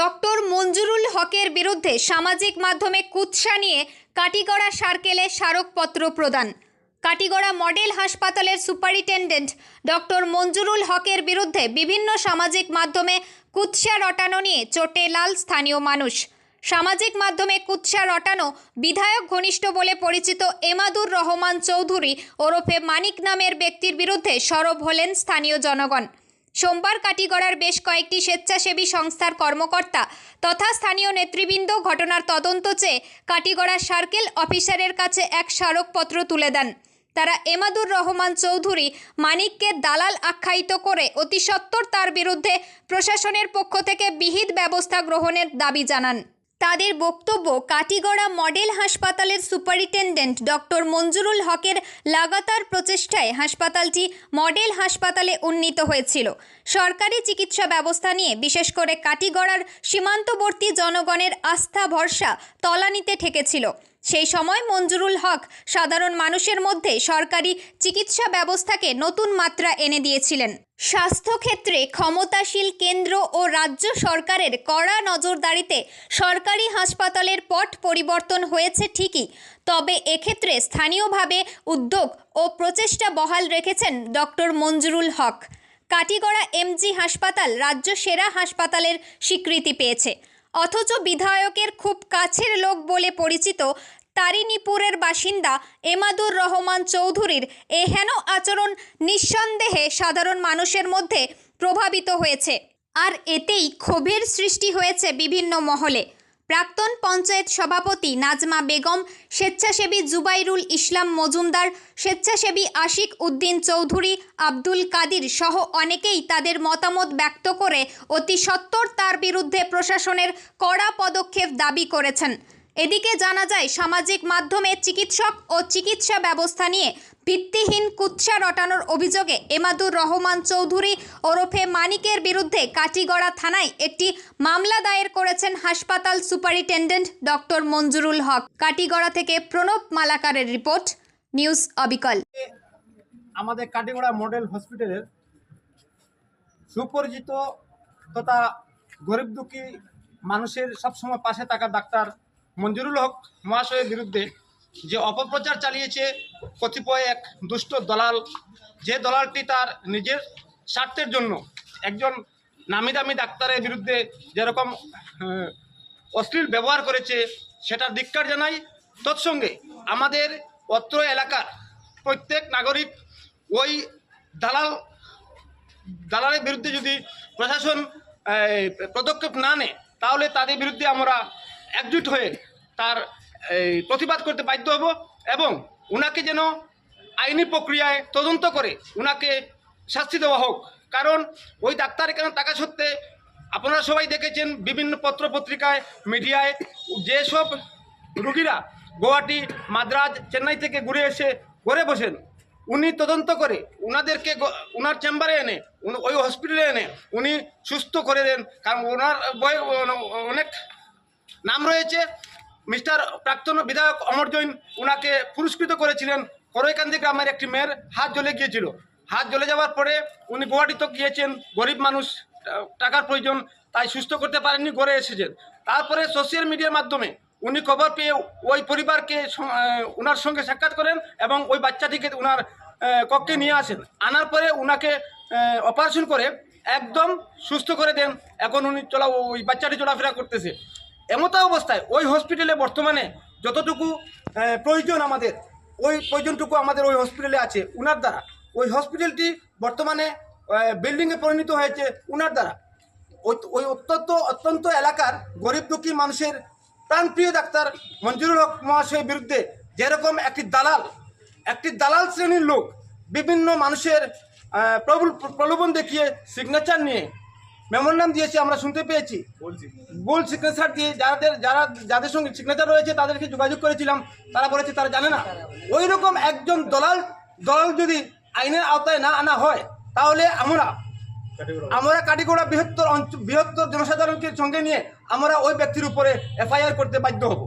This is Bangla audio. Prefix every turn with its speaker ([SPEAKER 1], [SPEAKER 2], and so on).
[SPEAKER 1] ডক্টর মঞ্জুরুল হকের বিরুদ্ধে সামাজিক মাধ্যমে কুৎসা নিয়ে কাটিগড়া সার্কেলে স্মারকপত্র প্রদান। কাটিগড়া মডেল হাসপাতালের সুপারিনটেন্ডেন্ট ডক্টর মঞ্জুরুল হকের বিরুদ্ধে বিভিন্ন সামাজিক মাধ্যমে কুৎসা রটানো নিয়ে চোটে লাল স্থানীয় মানুষ। সামাজিক মাধ্যমে কুৎসা রটানো বিধায়ক ঘনিষ্ঠ বলে পরিচিত এমাদুর রহমান চৌধুরী ওরফে মানিক নামের ব্যক্তির বিরুদ্ধে সরব হলেন স্থানীয় জনগণ। সোমবার কাটিগড়ার বেশ কয়েকটি স্বেচ্ছাসেবী সংস্থার কর্মকর্তা তথা স্থানীয় নেতৃবৃন্দ ঘটনার তদন্ত চেয়ে কাটিগড়া সার্কেল অফিসারের কাছে এক স্মারকপত্র তুলে দেন। তারা এমাদুর রহমান চৌধুরী, মানিককে দালাল আখ্যায়িত করে অতি সত্বর তার বিরুদ্ধে প্রশাসনের পক্ষ থেকে বিহিত ব্যবস্থা গ্রহণের দাবি জানান। তাদের বক্তব্য কাটিগড়া মডেল হাসপাতালের সুপারিনটেন্ডেন্ট ডক্টর মঞ্জুরুল হকের লাগাতার প্রচেষ্টায় হাসপাতালটি মডেল হাসপাতালে উন্নীত হয়েছিল। সরকারি চিকিৎসা ব্যবস্থা নিয়ে বিশেষ করে কাটিগড়ার সীমান্তবর্তী জনগণের আস্থা ভরসা তলানিতে ঠেকেছিল। সেই সময় মঞ্জুরুল হক সাধারণ মানুষের মধ্যে সরকারি চিকিৎসা ব্যবস্থাকে নতুন মাত্রা এনে দিয়েছিলেন। স্বাস্থ্যক্ষেত্রে ক্ষমতাশীল কেন্দ্র ও রাজ্য সরকারের কড়া নজরদারিতে সরকারি হাসপাতালের পট পরিবর্তন হয়েছে ঠিকই, তবে এক্ষেত্রে স্থানীয়ভাবে উদ্যোগ ও প্রচেষ্টা বহাল রেখেছেন ডক্টর মঞ্জুরুল হক। কাটিগড়া এমজি হাসপাতাল রাজ্য সেরা হাসপাতালের স্বীকৃতি পেয়েছে। অথচ বিধায়কের খুব কাছের লোক বলে পরিচিত তারিনীপুরের বাসিন্দা এমাদুর রহমান চৌধুরীর এহেন আচরণ নিঃসন্দেহে সাধারণ মানুষের মধ্যে প্রভাবিত হয়েছে। আর এতেই ক্ষোভের সৃষ্টি হয়েছে বিভিন্ন মহলে। প্রাক্তন পঞ্চায়েত সভাপতি নাজমা বেগম, স্বেচ্ছাসেবী জুবাইরুল ইসলাম মজুমদার, স্বেচ্ছাসেবী আশিক উদ্দিন চৌধুরী, আব্দুল কাদির সহ অনেকেই তাদের মতামত ব্যক্ত করে অতি সত্বর তার বিরুদ্ধে প্রশাসনের কড়া পদক্ষেপ দাবি করেছেন। এদিকে জানা যায়, সামাজিক মাধ্যমে চিকিৎসক ও চিকিৎসা ব্যবস্থা নিয়ে ভিত্তিহীন কুৎসা রটানোর অভিযোগে এমাদুর রহমান চৌধুরী ওরফে মানিকের বিরুদ্ধে কাটিগড়া থানায় একটি মামলা দায়ের করেছেন হাসপাতাল সুপারিনটেন্ডেন্ট ডক্টর মঞ্জুরুল হক। কাটিগড়া থেকে প্রণব মালাকারের রিপোর্ট, নিউজ অবিকল।
[SPEAKER 2] আমাদের কাটিগড়া মডেল হসপিটালের সুপরিচিত তথা গরিব দুঃখী মানুষের সবসময় পাশে থাকা ডাক্তার মঞ্জুরুল হক মহাশয়ের বিরুদ্ধে যে অপপ্রচার চালিয়েছে কতিপয় এক দুষ্ট দলাল, যে দলালটি তার নিজের স্বার্থের জন্য একজন নামি দামি ডাক্তারের বিরুদ্ধে যেরকম অশ্লীল ব্যবহার করেছে, সেটা ধিক্কার জানাই। তৎসঙ্গে আমাদের অত্র এলাকার প্রত্যেক নাগরিক ওই দালাল, দালালের বিরুদ্ধে যদি প্রশাসন পদক্ষেপ না নেয়, তাহলে তাদের বিরুদ্ধে আমরা একজুট হয়ে তার প্রতিবাদ করতে বাধ্য হব এবং ওনাকে যেন আইনি প্রক্রিয়ায় তদন্ত করে ওনাকে শাস্তি দেওয়া হোক। কারণ ওই ডাক্তার এখানে টাকা সত্ত্বে আপনারা সবাই দেখেছেন বিভিন্ন পত্র পত্রিকায়, মিডিয়ায় যেসব রুগীরা গুয়াহাটি, মাদ্রাজ, চেন্নাই থেকে ঘুরে এসে ঘরে বসেন, উনি তদন্ত করে উনাদেরকে উনার চেম্বারে এনে ওই হসপিটালে এনে উনি সুস্থ করে দেন। কারণ ওনার অনেক নাম রয়েছে মিস্টার প্রাক্তন বিধায়ক অমর জৈন ওনাকে পুরস্কৃত করেছিলেন। করৈকান্দি গ্রামের একটি মেয়ের হাত জ্বলে গিয়েছিল। হাত জ্বলে যাওয়ার পরে উনি গুয়াহাটিতে গিয়েছেন। গরিব মানুষ টাকার প্রয়োজন, তাই সুস্থ করতে পারেননি, ঘরে এসেছেন। তারপরে সোশ্যাল মিডিয়ার মাধ্যমে উনি খবর পেয়ে ওই পরিবারকে ওনার সঙ্গে সাক্ষাৎ করেন এবং ওই বাচ্চাটিকে ওনার কক্ষে নিয়ে আসেন। আনার পরে উনাকে অপারেশন করে একদম সুস্থ করে দেন। এখন উনি চলা, ওই বাচ্চাটি চলাফেরা করতেছে। এমতো অবস্থায় ওই হসপিটালে বর্তমানে যতটুকু প্রয়োজন আমাদের, ওই প্রয়োজনটুকু আমাদের ওই হসপিটালে আছে, উনার দ্বারা। ওই হসপিটালটি বর্তমানে বিল্ডিংয়ে পরিণত হয়েছে উনার দ্বারা। ওই অত্যন্ত অত্যন্ত এলাকার গরিব দুঃখী মানুষের প্রাণপ্রিয় ডাক্তার মঞ্জুরুল হক মহাশয়ের বিরুদ্ধে যেরকম একটি দালাল একটি দালাল শ্রেণির লোক বিভিন্ন মানুষের প্রবল- প্রলোভন দেখিয়ে সিগনেচার নিয়ে মেমোরান্ডাম দিয়েছি আমরা শুনতে পেয়েছি। ভুল সিগনেচার দিয়ে যাদের যারা যাদের সঙ্গে সিগনেচার রয়েছে তাদেরকে যোগাযোগ করেছিলাম তারা বলেছে তারা জানে না। ওই রকম একজন দলাল দলাল যদি আইনের আওতায় না আনা হয় তাহলে আমরা আমরা কাটিগোড়া বৃহত্তর অঞ্চল বৃহত্তর জনসাধারণকে সঙ্গে নিয়ে আমরা ওই ব্যক্তির উপরে এফআইআর করতে বাধ্য হব।